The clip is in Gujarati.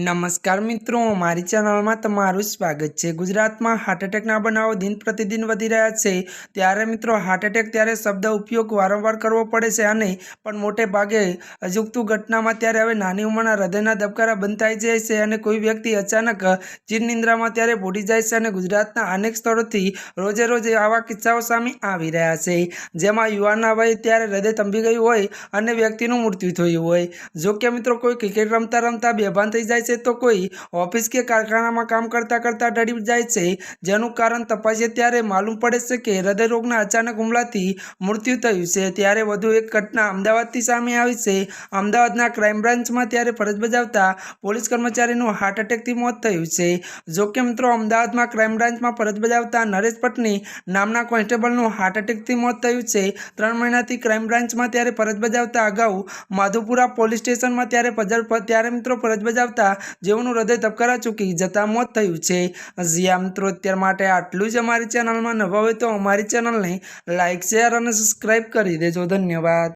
નમસ્કાર મિત્રો, મારી ચેનલમાં તમારું સ્વાગત છે. ગુજરાતમાં હાર્ટ એટેકના બનાવો દિન પ્રતિદિન વધી રહ્યા છે. ત્યારે મિત્રો હાર્ટ એટેક ત્યારે શબ્દ ઉપયોગ વારંવાર કરવો પડે છે અને પણ મોટે ભાગે અજુગતું ઘટનામાં ત્યારે હવે નાની ઉંમરના હૃદયના ધબકારા બંધ થઈ જાય છે અને કોઈ વ્યક્તિ અચાનક ચીરનિંદ્રામાં ત્યારે ભૂટી જાય છે અને ગુજરાતના અનેક સ્થળોથી રોજે રોજ આવા કિસ્સાઓ સામે આવી રહ્યા છે. જેમાં યુવાનના વયે ત્યારે હૃદય તંભી ગયું હોય અને વ્યક્તિનું મૃત્યુ થયું હોય. જો કે મિત્રો, કોઈ ક્રિકેટ રમતા રમતા બેભાન થઈ જાય છે તો કોઈ ઓફિસ કે કારખાનામાં કામ કરતાં કરતાં ઢળી જાય છે. જેનું કારણ તપાસે ત્યારે માલુમ પડે છે કે હૃદયરોગના અચાનક હુમલાથી મૃત્યુ થયું છે. ત્યારે વધુ એક ઘટના અમદાવાદથી સામે આવી છે. અમદાવાદના ક્રાઇમ બ્રાન્ચમાં ત્યારે ફરજ બજાવતા પોલીસ કર્મચારીનું હાર્ટ એટેકથી મોત થયું છે. જોકે મિત્રો, અમદાવાદમાં ક્રાઇમ બ્રાન્ચમાં ફરજ બજાવતા નરેશ પટની નામના કોન્સ્ટેબલનું હાર્ટ એટેકથી મોત થયું છે. ત્રણ મહિનાથી ક્રાઇમ બ્રાન્ચમાં ત્યારે ફરજ બજાવતા અગાઉ માધુપુરા પોલીસ સ્ટેશનમાં ત્યારે ફજર ત્યારે મિત્રો ફરજ બજાવતા જેઓનું હૃદય ધબકારા ચૂકી જતા મોત થયું છે. જ્યાં મિત્રો, અત્યાર માટે આટલું જ અમારી ચેનલમાં નવા હોય તો અમારી ચેનલને લાઇક શેર અને સબસ્ક્રાઈબ કરી દેજો. ધન્યવાદ.